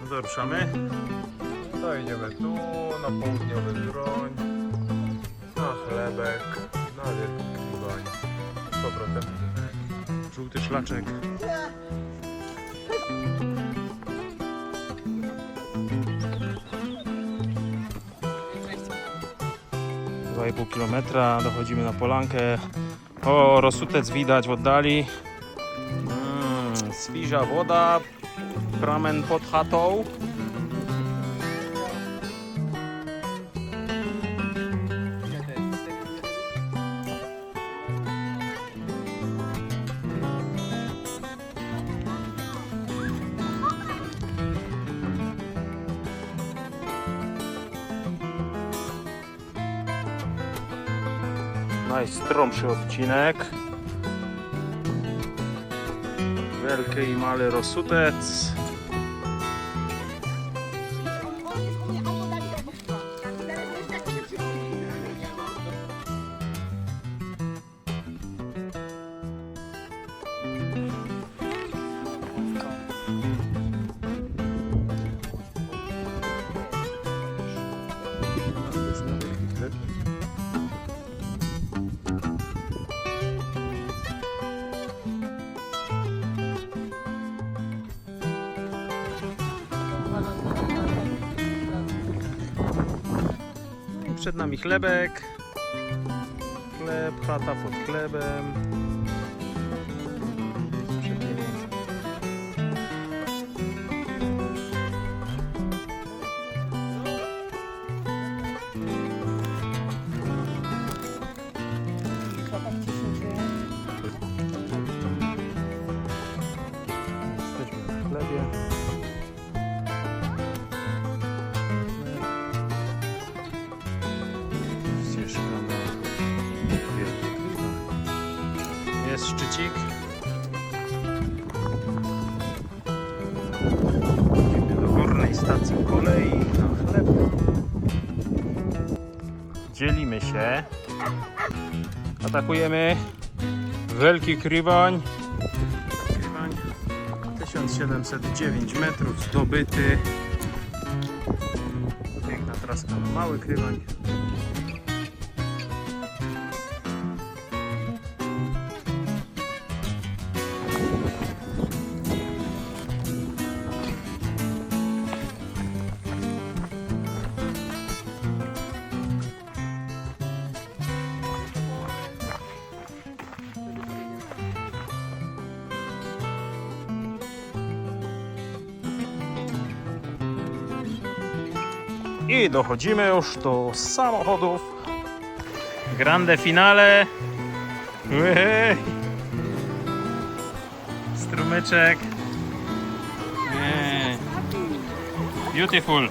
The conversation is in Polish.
No to ruszamy. To idziemy tu, na południowy broń, na chlebek, na wielki kliwań. Z powrotem. Żółty szlaczek. Dwa i pół kilometra dochodzimy na polankę. O, rosutec widać w oddali. Mm, świża woda. Pramen pod chatą. Najstromszy odcinek. Wielki i mały rosutec. Przed nami chlebek. Chleb, chata pod chlebem. Jesteśmy. Jest szczycik. Idziemy do górnej stacji kolei na chleb. Dzielimy się. Atakujemy Wielki Krywań. Krywań 1709 metrów zdobyty. Piękna traska na Mały Krywań. I dochodzimy już do samochodów. Grande finale. Ujej. Strumyczek. Beautiful.